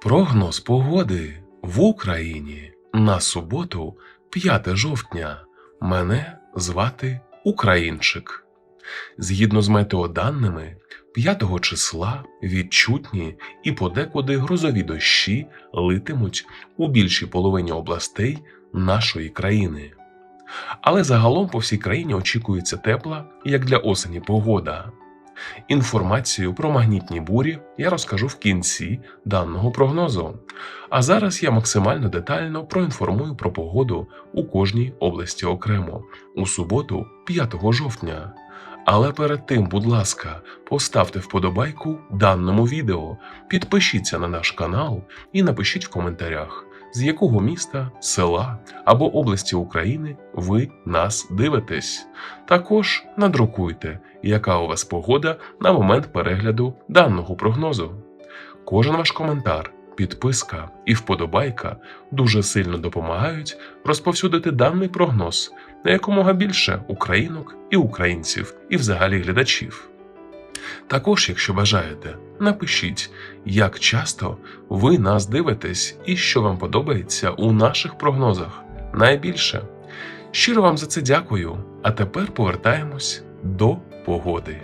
Прогноз погоди в Україні на суботу, 5 жовтня. Мене звати Українчик. Згідно з метеоданими, 5 числа відчутні і подекуди грозові дощі литимуть у більшій половині областей нашої країни. Але загалом по всій країні очікується тепла, як для осені погода. Інформацію про магнітні бурі я розкажу в кінці даного прогнозу. А зараз я максимально детально проінформую про погоду у кожній області окремо у суботу, 5 жовтня. Але перед тим, будь ласка, поставте вподобайку даному відео, підпишіться на наш канал і напишіть в коментарях, з якого міста, села або області України ви нас дивитесь. Також надрукуйте, яка у вас погода на момент перегляду даного прогнозу. Кожен ваш коментар, підписка і вподобайка дуже сильно допомагають розповсюдити даний прогноз на якомога більше українок і українців, і взагалі глядачів. Також, якщо бажаєте, напишіть, як часто ви нас дивитесь і що вам подобається у наших прогнозах найбільше. Щиро вам за це дякую. А тепер повертаємось до погоди.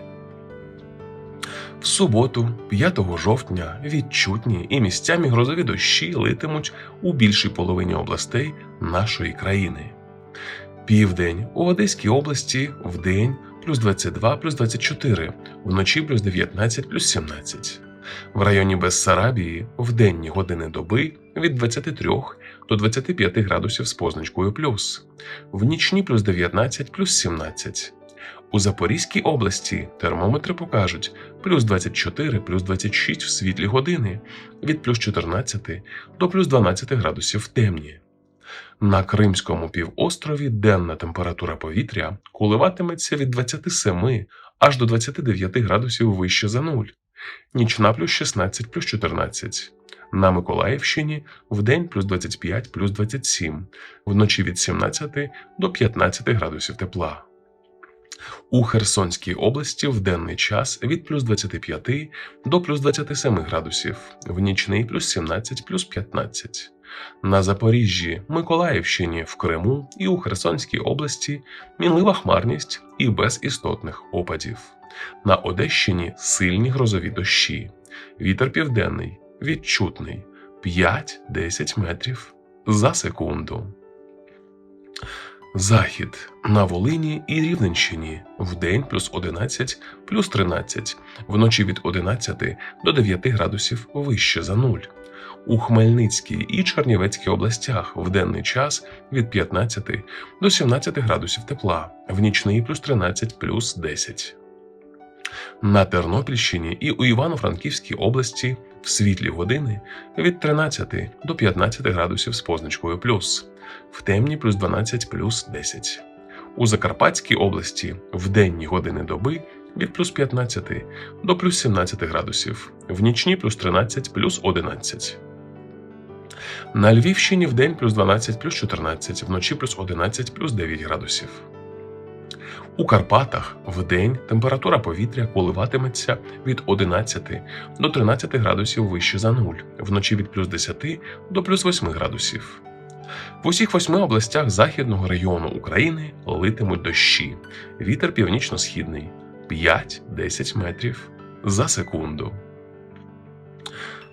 В суботу, 5 жовтня, відчутні і місцями грозові дощі литимуть у більшій половині областей нашої країни. Південь у Одеській області в день плюс 22 плюс 24, вночі плюс 19 плюс 17. В районі Бессарабії в денні години доби від 23 до 25 градусів з позначкою плюс, в нічні плюс 19 плюс 17. У Запорізькій області термометри покажуть плюс 24 плюс 26 в світлі години від плюс 14 до плюс 12 градусів в темні. На Кримському півострові денна температура повітря коливатиметься від 27 аж до 29 градусів вище за нуль, нічна плюс 16 плюс 14. На Миколаївщині вдень плюс 25 плюс 27, вночі від 17 до 15 градусів тепла. У Херсонській області в денний час від плюс 25 до плюс 27 градусів, в нічний плюс 17 плюс 15. На Запоріжжі, Миколаївщині, в Криму і у Херсонській області мінлива хмарність і без істотних опадів. На Одещині сильні грозові дощі. Вітер південний, відчутний 5-10 метрів за секунду. Захід на Волині і Рівненщині вдень плюс 11 плюс 13, вночі від 11 до 9 градусів вище за нуль. У Хмельницькій і Чернівецькій областях в денний час від 15 до 17 градусів тепла, в нічний плюс 13 плюс 10. На Тернопільщині і у Івано-Франківській області в світлі години від 13 до 15 градусів з позначкою плюс, в темні плюс 12 плюс 10. У Закарпатській області в денні години доби від плюс 15 до плюс 17 градусів, в нічні плюс 13 плюс 11. На Львівщині в день плюс 12 плюс 14, вночі плюс 11 плюс 9 градусів. У Карпатах в день температура повітря коливатиметься від 11 до 13 градусів вище за нуль, вночі від плюс 10 до плюс 8 градусів. В усіх восьми областях західного району України литимуть дощі. Вітер північно-східний 5-10 метрів за секунду.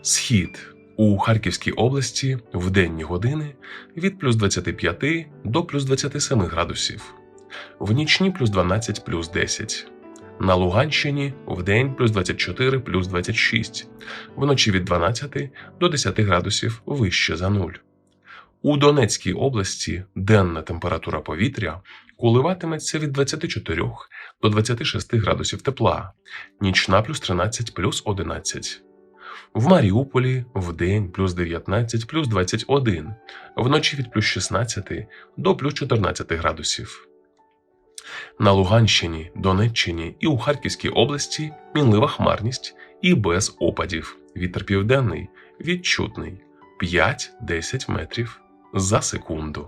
Схід у Харківській області в денні години від плюс 25 до плюс 27 градусів, в нічні плюс 12 плюс 10. На Луганщині в день плюс 24 плюс 26, вночі від 12 до 10 градусів вище за нуль. У Донецькій області денна температура повітря коливатиметься від 24 до 26 градусів тепла, нічна плюс 13 плюс 11. В Маріуполі в день плюс 19 плюс 21, вночі від плюс 16 до плюс 14 градусів. На Луганщині, Донеччині і у Харківській області мінлива хмарність і без опадів. Вітер південний відчутний 5-10 метрів за секунду.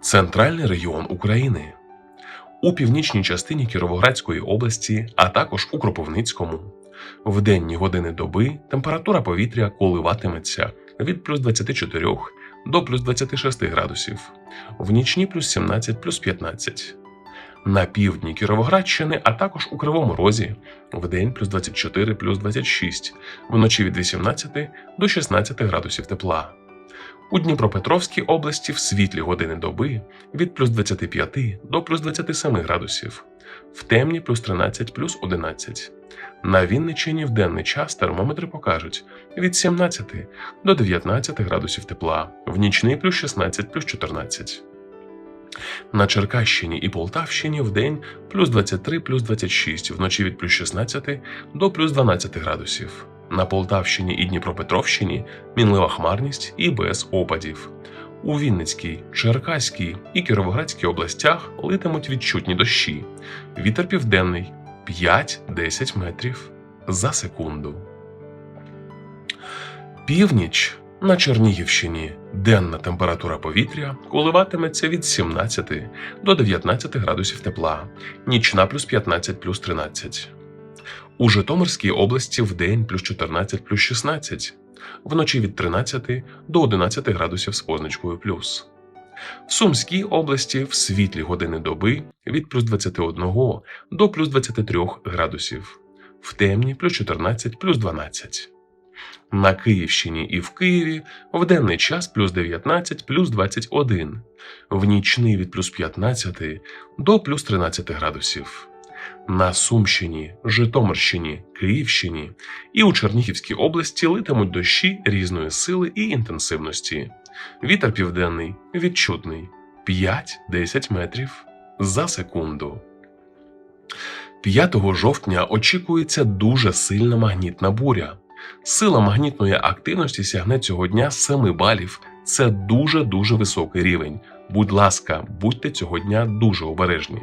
Центральний регіон України. У північній частині Кіровоградської області, а також у Кропивницькому, В денні години доби температура повітря коливатиметься від плюс 24 до плюс 26 градусів, в нічні плюс 17 плюс 15. На півдні Кіровоградщини, а також у Кривому Розі в день плюс 24 плюс 26, вночі від 18 до 16 градусів тепла. У Дніпропетровській області в світлі години доби від плюс 25 до плюс 27 градусів, в темні плюс 13 плюс 11. На Вінниччині в денний час термометри покажуть від 17 до 19 градусів тепла, в нічний плюс 16 плюс 14. На Черкащині і Полтавщині в день плюс 23 плюс 26, вночі від плюс 16 до плюс 12 градусів. На Полтавщині і Дніпропетровщині мінлива хмарність і без опадів. У Вінницькій, Черкаській і Кіровоградській областях литимуть відчутні дощі. Вітер південний 5-10 метрів за секунду. Північ на Чернігівщині денна температура повітря коливатиметься від 17 до 19 градусів тепла, нічна плюс 15 плюс 13. У Житомирській області в день плюс 14 плюс 16, вночі від 13 до 11 градусів з позначкою плюс. В Сумській області в світлі години доби від плюс 21 до плюс 23 градусів, в темні плюс 14 плюс 12. На Київщині і в Києві в денний час плюс 19 плюс 21, в нічний від плюс 15 до плюс 13 градусів. На Сумщині, Житомирщині, Київщині і у Чернігівській області литимуть дощі різної сили і інтенсивності. Вітер південний відчутний 5-10 метрів за секунду. 5 жовтня очікується дуже сильна магнітна буря. Сила магнітної активності сягне цього дня 7 балів. Це дуже дуже високий рівень. Будь ласка, будьте цього дня дуже обережні.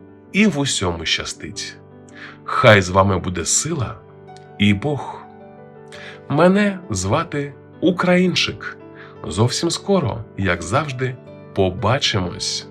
і в усьому щастить. Хай з вами буде сила і Бог. Мене звати Українчик. Зовсім скоро, як завжди, побачимось.